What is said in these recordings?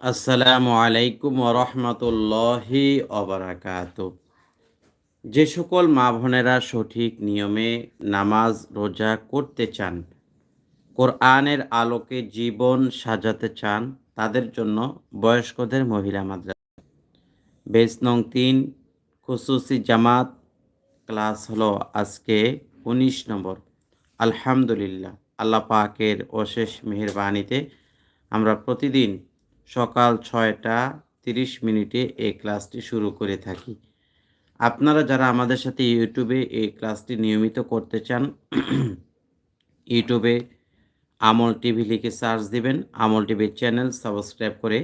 আসসালামু আলাইকুম ওরহমতুল্লাহি অবরাকাত যে সকল মা বোনেরা সঠিক নিয়মে নামাজ রোজা করতে চান, কোরআনের আলোকে জীবন সাজাতে চান, তাদের জন্য বয়স্কদের মহিলা মাদ্রাসা। বেস নং তিন, খুসুসি জামাত, ক্লাস হলো আজকে উনিশ নম্বর। আলহামদুলিল্লাহ, আল্লাহ পাকের অশেষ মেহরবানিতে আমরা প্রতিদিন সকাল ছয়টা তিরিশ মিনিটে এই ক্লাসটি শুরু করে থাকি। আপনারা যারা আমাদের সাথে ইউটিউবে এই ক্লাসটি নিয়মিত করতে চান, ইউটিউবে আমল টিভি লিখে সার্চ দিবেন, আমল টিভির চ্যানেল সাবস্ক্রাইব করে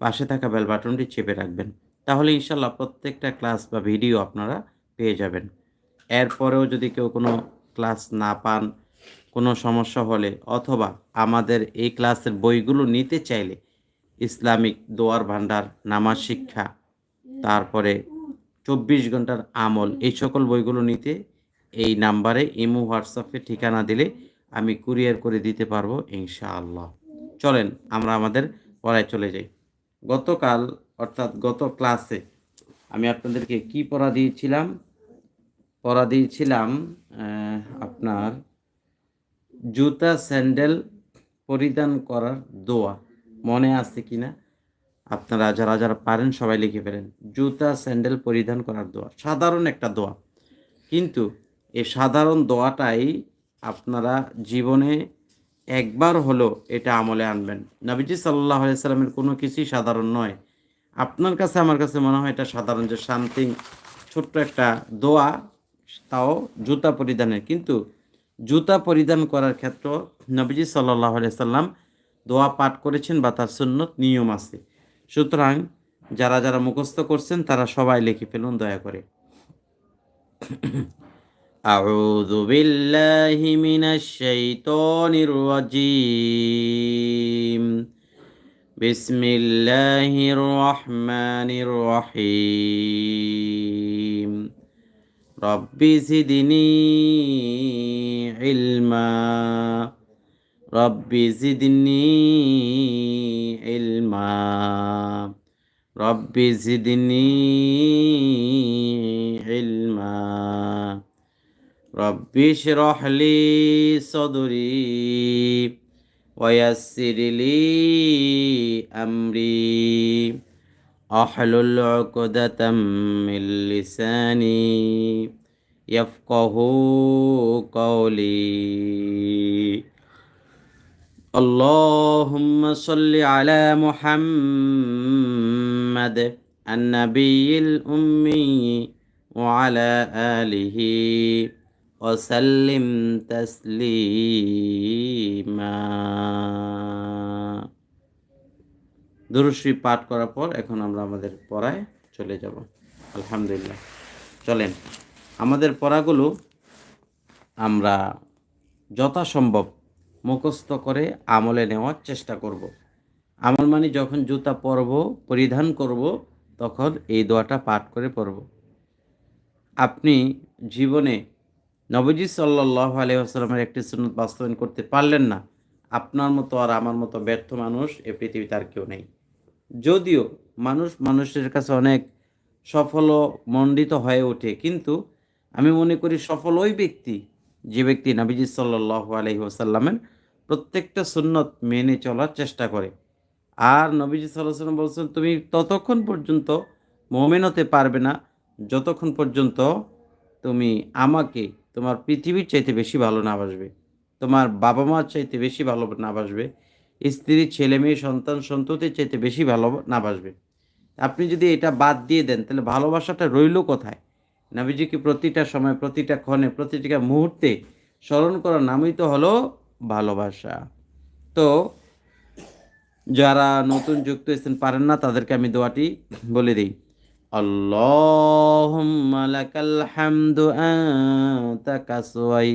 পাশে থাকা বেল বাটনটি চেপে রাখবেন। তাহলে ইনশাল্লাহ প্রত্যেকটা ক্লাস বা ভিডিও আপনারা পেয়ে যাবেন। এরপরেও যদি কেউ কোনো ক্লাস না পান, কোনো সমস্যা হলে অথবা আমাদের এই ক্লাসের বইগুলো নিতে চাইলে ইসলামিক দোয়ার ভান্ডার নামাজ শিক্ষা, তারপরে চব্বিশ ঘণ্টার আমল, এই সকল বইগুলো নিতে এই নাম্বারে ইমো, হোয়াটসঅ্যাপে ঠিকানা দিলে আমি কুরিয়ার করে দিতে পারব ইনশাআল্লাহ। চলেন, আমরা আমাদের পড়ায় চলে যাই। গতকাল, অর্থাৎ গত ক্লাসে আমি আপনাদেরকে কি পড়া দিয়েছিলাম? পড়া দিয়েছিলাম আপনার জুতা স্যান্ডেল পরিধান করার দোয়া। মনে আছে কিনা, আপনারা যারা যারা পারেন সবাই লিখে ফেলেন। জুতা, স্যান্ডেল পরিধান করার দোয়া, সাধারণ একটা দোয়া। কিন্তু এই সাধারণ দোয়াটাই আপনারা জীবনে একবার হলো এটা আমলে আনবেন। নবীজি সাল্লাহ সাল্লামের কোনো কিছুই সাধারণ নয়। আপনার কাছে, আমার কাছে মনে হয় এটা সাধারণ যে শান্তি, ছোট্ট একটা দোয়া, তাও জুতা পরিধানের। কিন্তু জুতা পরিধান করার ক্ষেত্রে নবীজি সাল্লাহ সাল্লাম দোয়া পাঠ করেছেন বা তার সুন্নত নিয়ম আছে সুতরাং যারা যারা মুখস্থ করছেন তারা সবাই লিখে ফেলুন দয়া করে أعوذ بالله من الشيطان الرجيم بسم الله الرحمن الرحيم رب زدني علما رب زدني علما. رب زدني علما. رب اشرح لي صدري ويسر لي أمري. أحلل عقدة من لساني يفقه قولي. اللهم صل على محمد النبي الأمي وعلى آله وسلم تسليما দুরুশ্রী পাঠ করার পর এখন আমরা আমাদের পড়ায় চলে যাব আলহামদুলিল্লাহ চলেন আমাদের পড়াগুলো আমরা যথাসম্ভব মুখস্থ করে আমলে নেওয়ার চেষ্টা করব। আমল মানে যখন জুতা পরব, পরিধান করব, তখন এই দোয়াটা পাঠ করে পরব আপনি জীবনে নবজি সাল্লাহ আলহামের একটি সুন্নত বাস্তবায়ন করতে পারলেন না, আপনার মতো আর আমার মতো ব্যর্থ মানুষ এ পৃথিবীতে আর কেউ নেই যদিও মানুষ মানুষের কাছে অনেক সফল মণ্ডিত হয়ে ওঠে, কিন্তু আমি মনে করি সফল ওই ব্যক্তি যে ব্যক্তি নবীজি সাল্লাহ আলহি ওসাল্লামের প্রত্যেকটা সুন্নত মেনে চলার চেষ্টা করে। আর নবীজি সাল্লাম বলছেন, তুমি ততক্ষণ পর্যন্ত মোমেন হতে পারবে না, যতক্ষণ পর্যন্ত তুমি আমাকে, তোমার পৃথিবীর চাইতে বেশি ভালো না বাসবে, তোমার বাবা মার চাইতে বেশি ভালো না বাসবে, স্ত্রী, ছেলে মেয়ে, সন্তান সন্ততির চাইতে বেশি ভালো না বাসবে। আপনি যদি এটা বাদ দিয়ে দেন, তাহলে ভালোবাসাটা রইল কোথায়? নাবিজিকে প্রতিটা সময় প্রতিটা ক্ষণে প্রতিটা মুহূর্তে স্মরণ করার নামই তো হলো ভালোবাসা তো যারা নতুন যুক্ত হয়েছেন পারেন না তাদেরকে আমি দোয়াটি বলে দিই اللهم لك الحمد أنت كسوي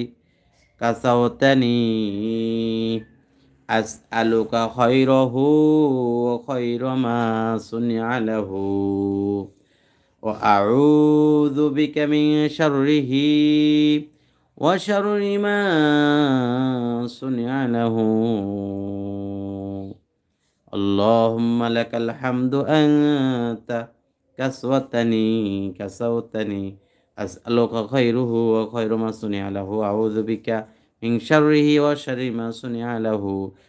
كسوتني أسألك خيره وخير ما صنع له وأعوذ بك من شره وشر ما صنع له اللهم لك الحمد أنت كسوتني كسوتني أسألك خيره وخير ما صنع له أعوذ بك من شره وشر ما صنع له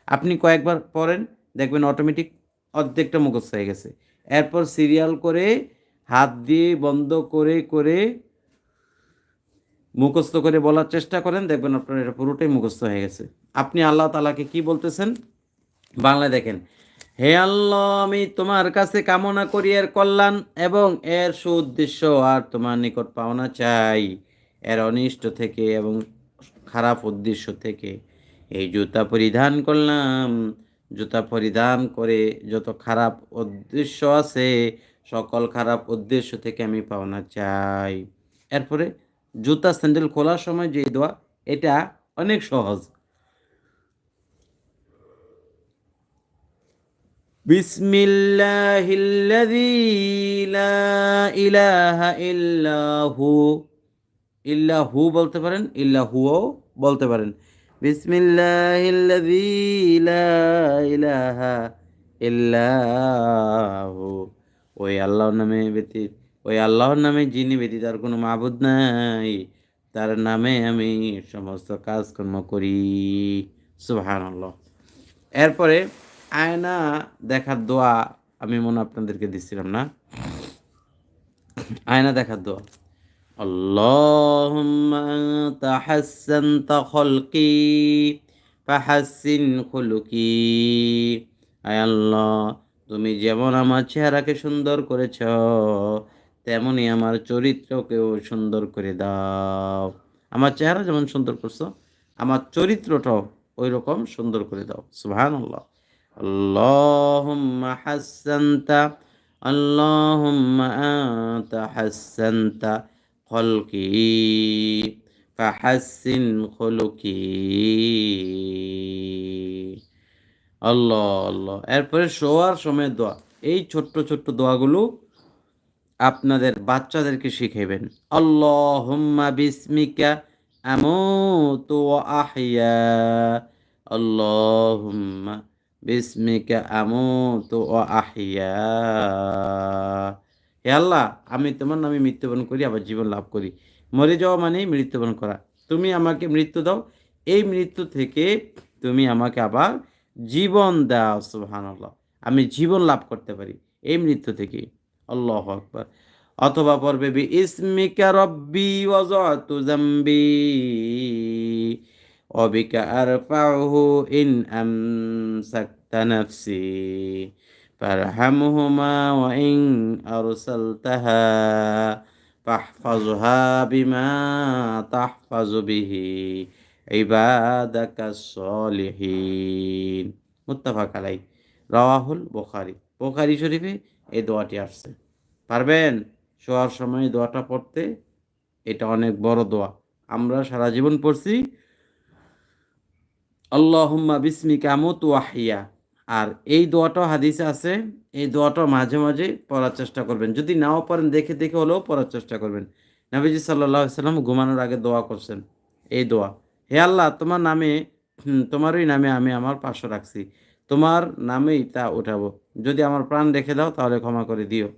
আপনি কয়েকবার পড়েন দেখবেন অটোমেটিক অর্ধেকটা মুখস্থ হয়ে গেছে এরপর সিরিয়াল করে হাত দিয়ে বন্ধ করে করে মুখস্থ করে বলার চেষ্টা করেন। দেখবেন আপনার এটা পুরোটাই মুখস্থ হয়ে গেছে। আপনি আল্লাহ তালাকে কি বলতেছেন? বাংলায় দেখেন, হে আল্লাহ, আমি তোমার কাছে কামনা করি এর কল্যাণ এবং এর সুউদ্দেশ্য আর তোমার নিকট পাওনা চাই। এর অনিষ্ট থেকে এবং খারাপ উদ্দেশ্য থেকে এই জুতা পরিধান করলাম। জুতা পরিধান করে যত খারাপ উদ্দেশ্য আছে সকল খারাপ উদ্দেশ্য থেকে আমি পাওনা চাই এরপরে জুতা স্যান্ডেল খোলার সময় যে দোয়া এটা অনেক সহজ بسم الله الذي لا إله إلا هو ইল্লা হু বলতে পারেন ইল্লা হুও বলতে পারেন বিসমিল্লাহিল্লাযী লা ইলাহা ইল্লাহু ওই আল্লাহর নামে ব্যতীত ওই আল্লাহর নামে যিনি ব্যতীত আর কোনো মাবুদ নাই তার নামে আমি সমস্ত কাজকর্ম করি সুবহানাল্লাহ এরপরে আয়না দেখার দোয়া আমি মনে হয় আপনাদেরকে দিচ্ছিলাম না আয়না দেখার দোয়া اللهم أنت حسنت خلقي فحسن خلقي আয় আল্লাহ তুমি যেমন আমার চেহারাকে সুন্দর করেছ তেমনি আমার চরিত্রকেও সুন্দর করে দাও আমার চেহারা যেমন সুন্দর করছো আমার চরিত্রটাও ওই রকম সুন্দর করে দাও সুবহান আল্লাহ اللهم حسنت اللهم أنت حسنت خلقي فحسن خلقي আল্লাহ আল্লাহ। এরপরে শোয়ার সময় দোয়া। এই ছোট্ট ছোট্ট দোয়াগুলো আপনাদের বাচ্চাদেরকে শিখাইবেন। আল্লাহুম্মা বিসমিকা আমুতু ওয়া আহইয়া। আল্লাহুম্মা বিসমিকা আমুতু ওয়া আহইয়া। হে আল্লাহ, আমি তোমার নামে মৃত্যুবরণ করি, আবার জীবন লাভ করি। মরে যাওয়া মানেই মৃত্যুবরণ করা। তুমি আমাকে মৃত্যু দাও। এই মৃত্যু থেকে তুমি আমাকে আবার জীবন দাও সুহান আল্লাহ আমি জীবন লাভ করতে পারি। এই মৃত্যু থেকে। আল্লাহ আকবর। অথবা পড়বে বি ইসমিকা রব্বি ওয়াজাতু জামবি, অবিকা আরফাহু ইন আমসাকতা নাফসি, ফারহামহুমা ওয়া ইন আরসালতাহা ফাহফাজহা বিমা তাহফাজু বিহি। ইবাদাকা সলিহীন। বোখারি। বোখারি শরীফে এই দোয়াটি আসছে। পারবেন? শোয়ার সময় দোয়াটা পড়তে? এটা অনেক বড় দোয়া। আমরা সারা জীবন পড়ছি, আল্লাহম্মা বিসমিকা আমতু ওয়াহিয়া আর এই দোয়াটাও হাদিসে আছে, এই দোয়াটাও মাঝে মাঝে পড়ার চেষ্টা করবেন। যদি নাও পারেন দেখে দেখে হলেও পড়ার চেষ্টা করবেন। নাবিজি সাল্লাহ সাল্লাম ঘুমানোর আগে দোয়া করছেন। এই দোয়া। হে আল্লাহ, তোমার নামে তোমারই নামে আমি আমার পাশে রাখছি। তোমার নামেই তা উঠাবো। যদি আমার প্রাণ রেখে দাও, তাহলে ক্ষমা করে দিও।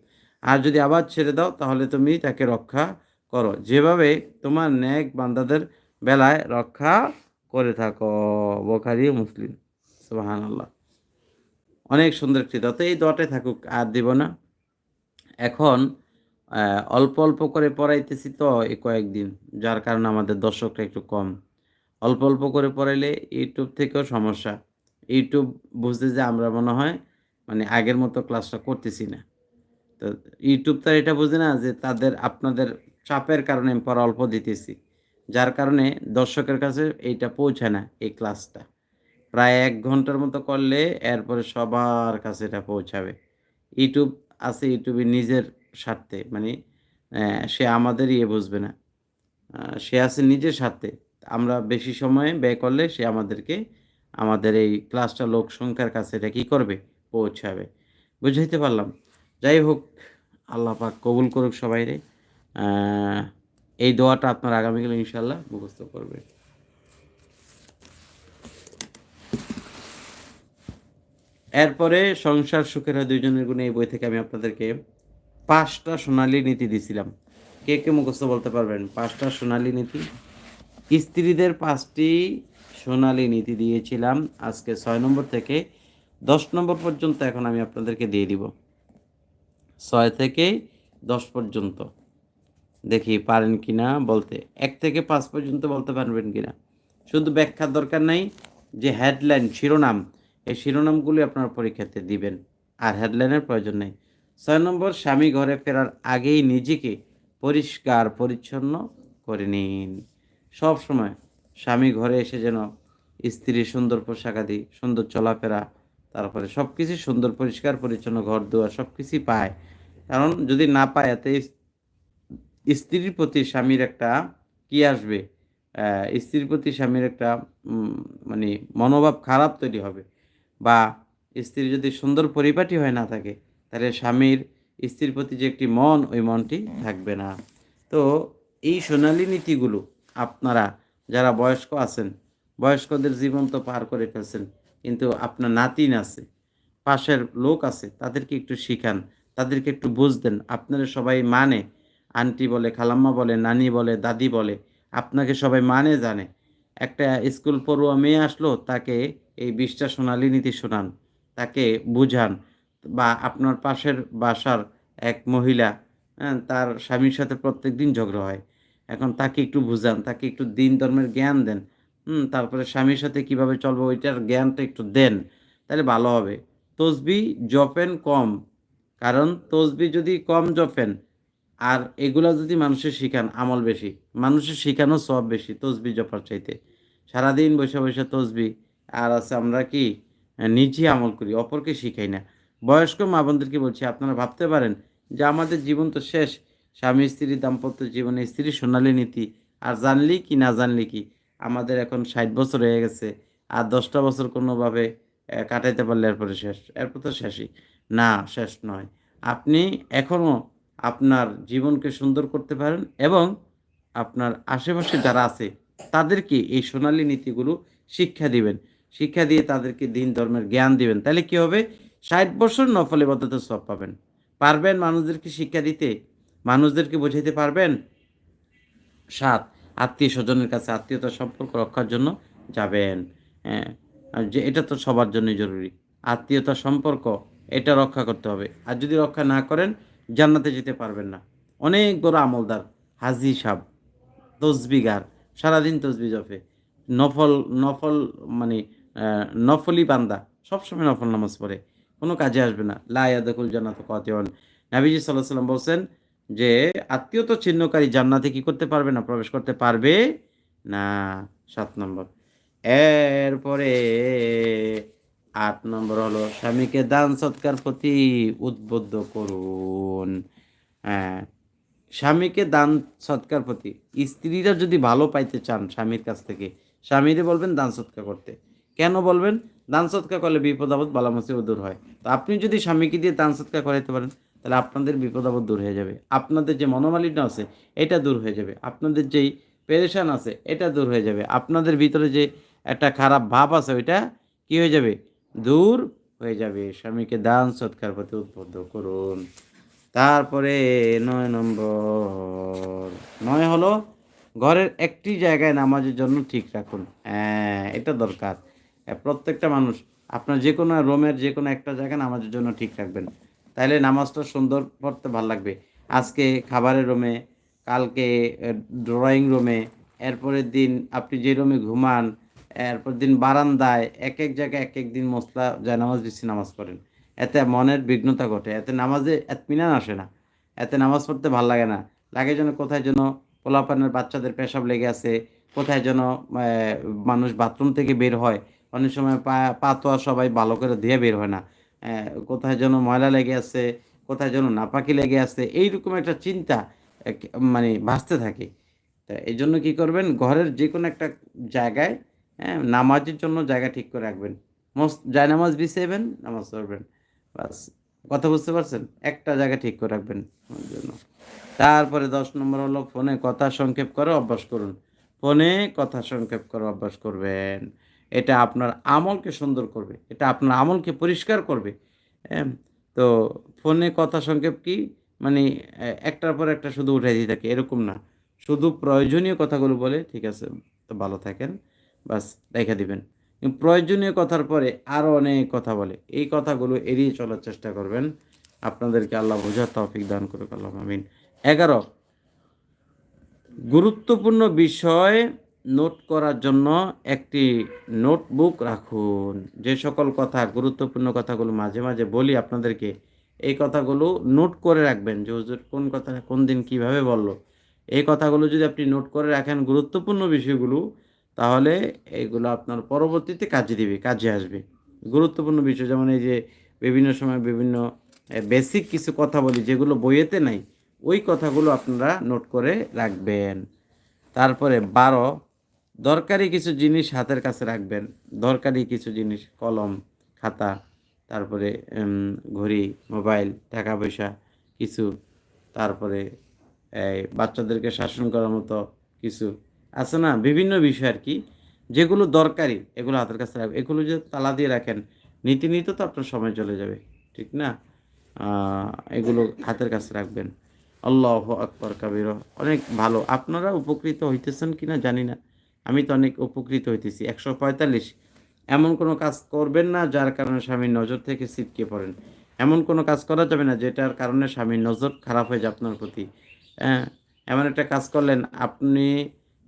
আর যদি আবার ছেড়ে দাও, তাহলে তুমি তাকে রক্ষা করো। যেভাবে তোমার ন্যাক বান্দাদের বেলায় রক্ষা করে থাকো, বোখারি মুসলিম। সুবাহান আল্লাহ অনেক সুন্দর একটি দত এই দটে থাকুক, আর দিব না। এখন অল্প অল্প করে পড়াইতেছি তো এই কয়েকদিন, যার কারণে আমাদের দর্শকটা একটু কম। অল্প অল্প করে পড়াইলে ইউটিউব থেকেও সমস্যা। ইউটিউব বুঝতে যে আমরা মনে হয় মানে আগের মতো ক্লাসটা করতেছি না। তো ইউটিউব তার এটা বুঝে না যে তাদের, আপনাদের চাপের কারণে আমি পড়া অল্প দিতেছি। যার কারণে দর্শকের কাছে এইটা পৌঁছায় না এই ক্লাসটা প্রায় এক ঘণ্টার মতো করলে এরপরে সবার কাছে এটা পৌঁছাবে। ইউটিউব আছে ইউটিউবে নিজের স্বার্থে মানে সে আমাদের ইয়ে বুঝবে না। সে আছে নিজের স্বার্থে। আমরা বেশি সময়ে ব্যয় করলে সে আমাদেরকে, আমাদের এই ক্লাসটা লোক সংখ্যার কাছে এটা কী করবে? পৌঁছাবে। বুঝাইতে পারলাম। যাই হোক, আল্লাহ পাক কবুল করুক সবাই রে। এই দোয়াটা আপনার আগামীকাল ইনশাল্লাহ মুখস্থ করবে। এরপরে সংসার সুখের হয় দুইজনের গুণে এই বই থেকে আমি আপনাদেরকে পাঁচটা সোনালী নীতি দিছিলাম। কে কে মুখস্থ বলতে পারবেন? পাঁচটা সোনালী নীতি। স্ত্রীদের পাঁচটি সোনালী নীতি দিয়েছিলাম আজকে ছয় নম্বর থেকে দশ নম্বর পর্যন্ত এখন আমি আপনাদেরকে দিয়ে দিব। ছয় থেকে দশ পর্যন্ত। দেখি পারেন কিনা বলতে। এক থেকে পাঁচ পর্যন্ত বলতে পারবেন কিনা। শুধু ব্যাখ্যার দরকার নাই, যে হেডলাইন শিরোনাম, এই শিরোনামগুলি আপনার পরীক্ষাতে দিবেন। আর হেডলাইনের প্রয়োজন নেই। ছয় নম্বর, স্বামী ঘরে ফেরার আগেই নিজেকে পরিষ্কার, পরিচ্ছন্ন করে নিন। সব সময় স্বামী ঘরে এসে যেন স্ত্রীর সুন্দর পোশাক আদি, সুন্দর চলাফেরা, তারপরে সব কিছু সুন্দর, পরিষ্কার, পরিচ্ছন্ন, ঘর দুয়ার সব কিছুই পায়। কারণ যদি না পায়, এতে স্ত্রীর প্রতি স্বামীর একটা কি আসবে? স্ত্রীর প্রতি স্বামীর একটা মানে মনোভাব খারাপ তৈরি হবে বা স্ত্রী যদি সুন্দর পরিপাটি হয়ে না থাকে, তাহলে স্বামীর স্ত্রীর প্রতি যে একটি মন, ওই মনটি থাকবে না। তো এই সোনালী নীতিগুলো আপনারা যারা বয়স্ক আছেন বয়স্কদের জীবন তো পার করে ফেলছেন কিন্তু আপনার নাতিন আছে পাশের লোক আছে তাদেরকে একটু শিখান তাদেরকে একটু বুঝ দেন। আপনারা সবাই মানে আন্টি বলে খালাম্মা বলে নানি বলে দাদি বলে আপনাকে সবাই মানে জানে। একটা স্কুল পড়ুয়া মেয়ে আসলো তাকে এই বিশটা সোনালী নীতি শোনান তাকে বুঝান বা আপনার পাশের বাসার এক মহিলা হ্যাঁ, তার স্বামীর সাথে প্রত্যেক দিন ঝগড়া হয়। এখন তাকে একটু বুঝান, তাকে একটু দিন ধর্মের জ্ঞান দেন। হুম, তারপরে স্বামীর সাথে কীভাবে চলবো ওইটার জ্ঞানটা একটু দেন, তাহলে ভালো হবে। তসবি জপেন কম, কারণ তসবি যদি কম জপেন, আর এগুলো যদি মানুষের শিখান, আমল বেশি। মানুষের শিখানো সব বেশি তসবি জপার চাইতে। সারাদিন বসে বসে তসবি, আর আছে আমরা কি, নিজে আমল করি, অপরকে শিখাই না। বয়স্ক মা বোনদেরকে বলছি, আপনারা ভাবতে পারেন যে আমাদের জীবন তো শেষ স্বামী স্ত্রী দাম্পত্য জীবনে স্ত্রী সোনালী নীতি, আর জানলি কি না জানলি কি, আমাদের এখন ষাট বছর হয়ে গেছে, আর দশটা বছর কোনোভাবে কাটাইতে পারলে এরপরে শেষ, এরপর তো শেষই। না, শেষ নয়। আপনি এখনও আপনার জীবনকে সুন্দর করতে পারেন এবং আপনার আশেপাশে যারা আছে তাদেরকে এই সোনালী নীতিগুলো শিক্ষা দিবেন? শিক্ষা দিয়ে তাদেরকে দিন ধর্মের জ্ঞান দিবেন। তাহলে কি হবে? ষাট বছর নফলে বদ্ধতে সব পাবেন। পারবেন মানুষদেরকে শিক্ষা দিতে মানুষদেরকে বোঝাইতে পারবেন? সাত, আত্মীয় স্বজনের কাছে আত্মীয়তার সম্পর্ক রক্ষার জন্য যাবেন। হ্যাঁ যে, এটা তো সবার জন্যই জরুরি। আত্মীয়তার সম্পর্ক, এটা রক্ষা করতে হবে। আর যদি রক্ষা না করেন, জান্নাতে যেতে পারবেন না। অনেক বড় আমলদার, হাজি সাহ তসবিগার, সারাদিন তসবি জপে। নফল নফল মানে নফলি বান্দা, সবসময় নফল নামাজ পড়ে। কোনো কাজে আসবে না। লায়াদুল জান্নাত কতিওয়ান নাবিজি সাল্লাহ সাল্লাম বলছেন যে আত্মীয়তা চিহ্নকারী জান্নাতে কি করতে পারবে না প্রবেশ করতে পারবে? না, সাত নম্বর। এরপরে আট নম্বর হলো, স্বামীকে দান সৎকার প্রতি উদ্বুদ্ধ করুন। হ্যাঁ স্বামীকে দান সৎকার প্রতি, স্ত্রীরা যদি ভালো পাইতে চান স্বামীর কাছ থেকে, স্বামীরে বলবেন দান সৎকার করতে। কেন বলবেন? দান সৎকার করলে বিপদ আপদ, বালা মুসিবত দূর হয়। তো আপনি যদি স্বামীকে দিয়ে দান সৎকার করাইতে পারেন তাহলে আপনাদের বিপদ আপদ দূর হয়ে যাবে। আপনাদের যে মনোমালিন্য আছে, এটা দূর হয়ে যাবে। আপনাদের যেই পেরেশান আছে, এটা দূর হয়ে যাবে। আপনাদের ভিতরে যে একটা খারাপ ভাব আছে, ওইটা কি হয়ে যাবে? দূর হয়ে যাবে। স্বামীকে দান সৎকার প্রতি উদ্বুদ্ধ করুন। তারপরে নয় নম্বর। নয় হলো ঘরের একটি জায়গায় নামাজের জন্য ঠিক রাখুন। হ্যাঁ এটা দরকার। প্রত্যেকটা মানুষ, আপনার যে কোনো রোমের যে কোনো একটা জায়গা নামাজের জন্য ঠিক রাখবেন। তাহলে নামাজটা সুন্দর পড়তে ভালো লাগবে। আজকে খাবারের রুমে, কালকে ড্রয়িং রুমে এরপরের দিন আপনি যে রুমে ঘুমান এরপর দিন বারান্দায় এক এক জায়গায় এক এক দিন মশলা যায় নামাজ বেশি নামাজ পড়েন। এতে মনের বিঘ্নতা ঘটে, এতে নামাজে এতমিনান আসে না, এতে নামাজ পড়তে ভালো লাগে না। লাগে যেন কোথায় যেন পোলাপানের বাচ্চাদের পেশাব লেগে আছে, কোথায় যেন মানুষ বাথরুম থেকে বের হয়, অনেক সময় পা পা তো সবাই ভালো করে ধুয়ে বের হয় না। কোথায় যেন ময়লা লেগে আছে, কোথায় যেন নাপাকি লেগে আছে, এইরকম একটা চিন্তা মানে ভাসতে থাকে। তা এই জন্য কী করবেন, ঘরের যে কোনো একটা জায়গায় হ্যাঁ নামাজের জন্য জায়গা ঠিক করে রাখবেন। মস্ত যায় নামাজ বিছাইবেন, নামাজ পড়বেন। বাস, কথা বুঝতে পারছেন? একটা জায়গা ঠিক করে রাখবেন জন্য। তারপরে দশ নম্বর হলো ফোনে কথা সংক্ষেপ করে অভ্যাস করুন। ফোনে কথা সংক্ষেপ করে অভ্যাস করবেন। এটা আপনার আমলকে সুন্দর করবে, এটা আপনার আমলকে পরিষ্কার করবে। হ্যাঁ তো ফোনে কথা সংক্ষেপ কি? মানে একটার পর একটা শুধু উঠাই দিয়ে থাকে, এরকম না। শুধু প্রয়োজনীয় কথাগুলো বলে, ঠিক আছে, তো ভালো থাকেন, বাস রেখে দিবেন। প্রয়োজনীয় কথার পরে আরও অনেক কথা বলে, এই কথাগুলো এড়িয়ে চলার চেষ্টা করবেন। আপনাদেরকে আল্লাহ বোঝার তৌফিক দান করুক আল্লাহ আমিন। এগারো, গুরুত্বপূর্ণ বিষয় নোট করার জন্য একটি নোটবুক রাখুন। যে সকল কথা, গুরুত্বপূর্ণ কথাগুলো মাঝে মাঝে বলি আপনাদেরকে, এই কথাগুলো নোট করে রাখবেন যে হুজুর কোন কথা কোন দিন কীভাবে বলল। এই কথাগুলো যদি আপনি নোট করে রাখেন গুরুত্বপূর্ণ বিষয়গুলো, তাহলে এইগুলো আপনার পরবর্তীতে কাজে দিবে, কাজে আসবে। গুরুত্বপূর্ণ বিষয় যেমন এই যে বিভিন্ন সময় বিভিন্ন বেসিক কিছু কথা বলি যেগুলো বইয়েতে নাই, ওই কথাগুলো আপনারা নোট করে রাখবেন। তারপরে বারো দরকারি কিছু জিনিস হাতের কাছে রাখবেন, দরকারি কিছু জিনিস, কলম, খাতা, তারপরে ঘড়ি, মোবাইল, টাকা পয়সা, কিছু, তারপরে বাচ্চাদেরকে শাসন করার মতো কিছু আছে না? বিভিন্ন বিষয় আর কি। যেগুলো দরকারি, এগুলো হাতের কাছে রাখবেন। এগুলো যে তালা দিয়ে রাখেন নীতি নিতে তো আপনার সময় চলে যাবে, ঠিক না? এগুলো হাতের কাছে রাখবেন। আল্লাহ আকবর, কাবির। অনেক ভালো। আপনারা উপকৃত হইতেছেন কিনা জানি না। আমি তো অনেক উপকৃত হইতেছি। একশো পঁয়তাল্লিশ। এমন কোনো কাজ করবেন না যার কারণে স্বামীর নজর থেকে ছিটকে পড়েন। এমন কোনো কাজ করা যাবে না যেটার কারণে স্বামীর নজর খারাপ হয়ে যায় আপনার প্রতি। হ্যাঁ এমন একটা কাজ করলেন, আপনি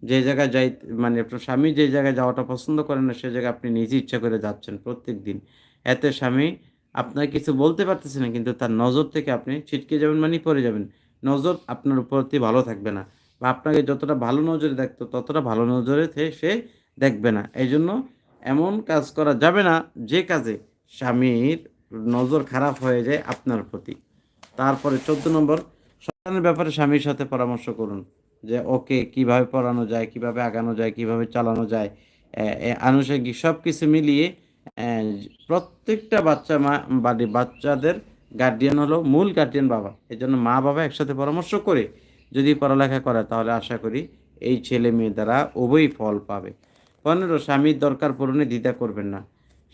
যে জায়গায় যাই মানে আপনার স্বামী যে জায়গায় যাওয়াটা পছন্দ করেন না, সে জায়গায় আপনি নিজে ইচ্ছা করে যাচ্ছেন প্রত্যেক দিন এতে স্বামী আপনার কিছু বলতে পারতেছে না, কিন্তু তার নজর থেকে আপনি ছিটকে যাবেন মানে পড়ে যাবেন। নজর আপনার প্রতি ভালো থাকবে না। বা আপনাকে যতটা ভালো নজরে দেখতো, ততটা ভালো নজরে সে দেখবে না। এই জন্য এমন কাজ করা যাবে না যে কাজে স্বামীর নজর খারাপ হয়ে যায় আপনার প্রতি। তারপরে চোদ্দ নম্বর সন্তানের ব্যাপারে স্বামীর সাথে পরামর্শ করুন যে, ওকে, কীভাবে পড়ানো যায়, কীভাবে আগানো যায়, কীভাবে চালানো যায়? আনুষঙ্গিক সব কিছু মিলিয়ে প্রত্যেকটা বাচ্চা মা বাড়ি বাচ্চাদের গার্ডিয়ান হলো মূল গার্ডিয়ান বাবা। এই জন্য মা বাবা একসাথে পরামর্শ করে যদি পড়ালেখা করে, তাহলে আশা করি এই ছেলে মেয়ে দ্বারা উভয়ই ফল পাবে। পনেরো, স্বামীর দরকার পূরণে দ্বিধা করবেন না।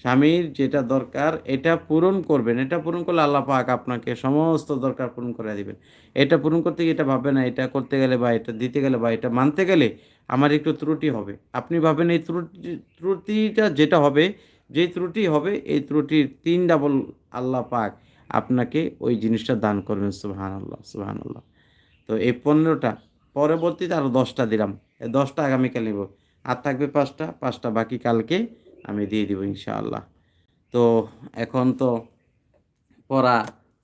স্বামীর যেটা দরকার, এটা পূরণ করবেন। এটা পূরণ করলে আল্লাহ পাক আপনাকে সমস্ত দরকার পূরণ করে দিবেন। এটা পূরণ করতে গিয়ে এটা ভাবে না, এটা করতে গেলে বা এটা দিতে গেলে বা এটা মানতে গেলে আমার একটু ত্রুটি হবে। আপনি ভাবেন এই ত্রুটি, ত্রুটিটা যেটা হবে, যে ত্রুটি হবে, এই ত্রুটির তিন ডাবল আল্লাহ পাক আপনাকে ওই জিনিসটা দান করবেন। সুহান আল্লাহ সুহান আল্লাহ তো এই পনেরোটা, পরবর্তীতে আরও দশটা দিলাম। এই দশটা আগামীকাল নেব। আর থাকবে পাঁচটা পাঁচটা বাকি কালকে আমি দিয়ে দিব ইনশাআল্লাহ। তো এখন তো পড়া,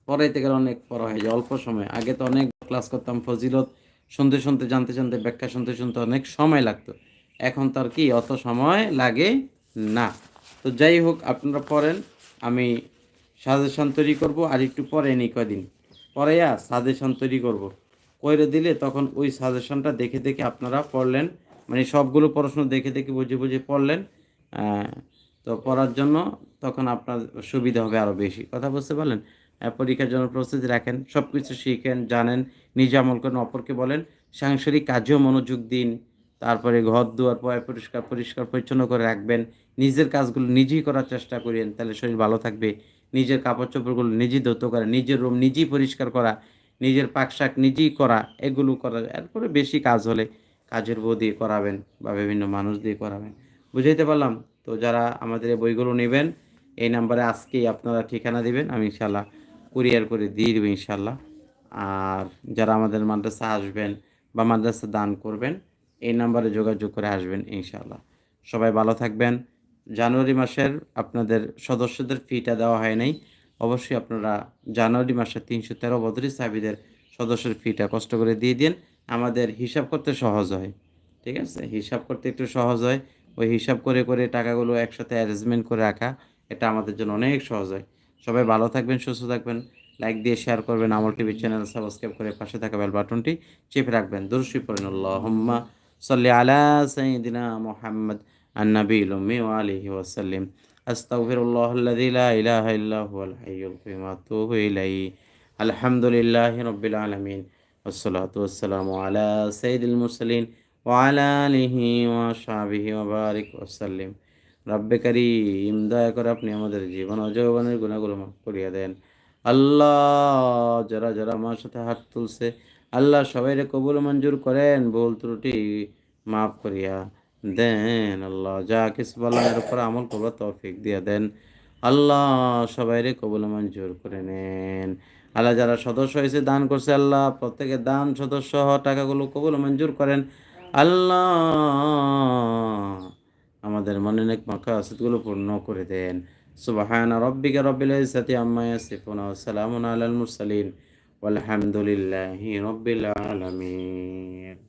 পড়াইতে গেলে অনেক পড়া হয়ে যায়, অল্প সময়। আগে তো অনেক ক্লাস করতাম, ফজিলত শুনতে শুনতে, জানতে জানতে, ব্যাখ্যা শুনতে শুনতে অনেক সময় লাগতো। এখন তার কি, অত সময় লাগে না। তো যাই হোক, আপনারা পড়েন, আমি সাজেশন তৈরি করব। আর একটু পরে নি কদিন পরেয়া সাজেশন তৈরি করব। করে দিলে তখন ওই সাজেশনটা দেখে দেখে আপনারা পড়লেন। মানে সবগুলো প্রশ্ন দেখে দেখে বুঝে বুঝে পড়লেন। তো পড়ার জন্য তখন আপনার সুবিধা হবে আরও বেশি। কথা বুঝতে পারলেন? পরীক্ষার জন্য প্রস্তুতি রাখেন সব কিছু শিখেন, জানেন, নিজে আমল করেন, অপরকে বলেন, সাংসারিক কাজেও মনোযোগ দিন, তারপরে ঘর দুয়ার পয় পরিষ্কার পরিষ্কার, পরিচ্ছন্ন করে রাখবেন, নিজের কাজগুলো নিজেই করার চেষ্টা করেন, তাহলে শরীর ভালো থাকবে। নিজের কাপড় চোপড়গুলো নিজেই ধৌত করা, নিজের রুম নিজেই পরিষ্কার করা নিজের পাক শাক নিজেই করা, এগুলো করা এরপরে বেশি কাজ হলে কাজের বউ দিয়ে করাবেন বা বিভিন্ন মানুষ দিয়ে করাবেন। বুঝাইতে পারলাম? তো যারা আমাদের এই বইগুলো নেবেন, এই নাম্বারে আজকেই আপনারা ঠিকানা দিবেন, আমি ইনশাল্লাহ কুরিয়ার করে দিয়ে দেবো ইনশাল্লাহ আর যারা আমাদের মাদ্রাসা আসবেন বা মাদ্রাসা দান করবেন, এই নাম্বারে যোগাযোগ করে আসবেন ইনশাল্লাহ সবাই ভালো থাকবেন। জানুয়ারি মাসের আপনাদের সদস্যদের ফিটা দেওয়া হয় নাই। অবশ্যই আপনারা জানুয়ারি মাসে তিনশো তেরো বদরি সাবিদের সদস্যের ফিটা কষ্ট করে দিয়ে দিন। আমাদের হিসাব করতে সহজ হয়। ঠিক আছে? হিসাব করতে একটু সহজ হয়। ওই হিসাব করে করে টাকাগুলো একসাথে অ্যারেঞ্জমেন্ট করে রাখা, এটা আমাদের জন্য অনেক সহজ হয়। সবাই ভালো থাকবেন, সুস্থ থাকবেন। লাইক দিয়ে শেয়ার করবেন। আমল টিভি চ্যানেল সাবস্ক্রাইব করে পাশে থাকা বেল বাটনটি চেপে রাখবেন। দুরুশি পড়েন, আল্লাহম্মা সাল্লি আলা সাইদিনা মোহাম্মদ আন্নাবি আলহি ওসাল্লিম أستغفر الله الذي لا إله إلا هو الحي القيوم وأتوب إليه الحمد لله رب العالمين والصلاة والسلام على سيد المرسلين وعلى آله وصحبه وبارك وسلم রাব্বে কারিম দয়া করে আপনি আমাদের জীবন ও যৌবনের গুণাগুলো মাফ করিয়া দেন আল্লাহ যারা যারা আমার সাথে হাত তুলছে আল্লাহ সবাইরে কবুল মঞ্জুর করেন ভুল ত্রুটি মাফ করিয়া দেন আল্লাহ, যা কিছু বললাম এর উপর আমল করবার তৌফিক দিয়ে দেন। আল্লাহ সবাইরে কবুল মঞ্জুর করে নেন। আল্লাহ যারা সদস্য হয়েছে, দান করছে আল্লাহ। প্রত্যেকের দান সদস্য টাকাগুলো কবুল মঞ্জুর করেন। আল্লাহ আমাদের মনে নেক মাখা আসিদগুলো পূর্ণ করে দেন। সুবহান রব্বিকা রব্বিল ইজ্জাতি আম্মা ইয়াসিফুন ওয়া সালামুন আলাল মুরসালিন। walhamdulillahi rabbil alamin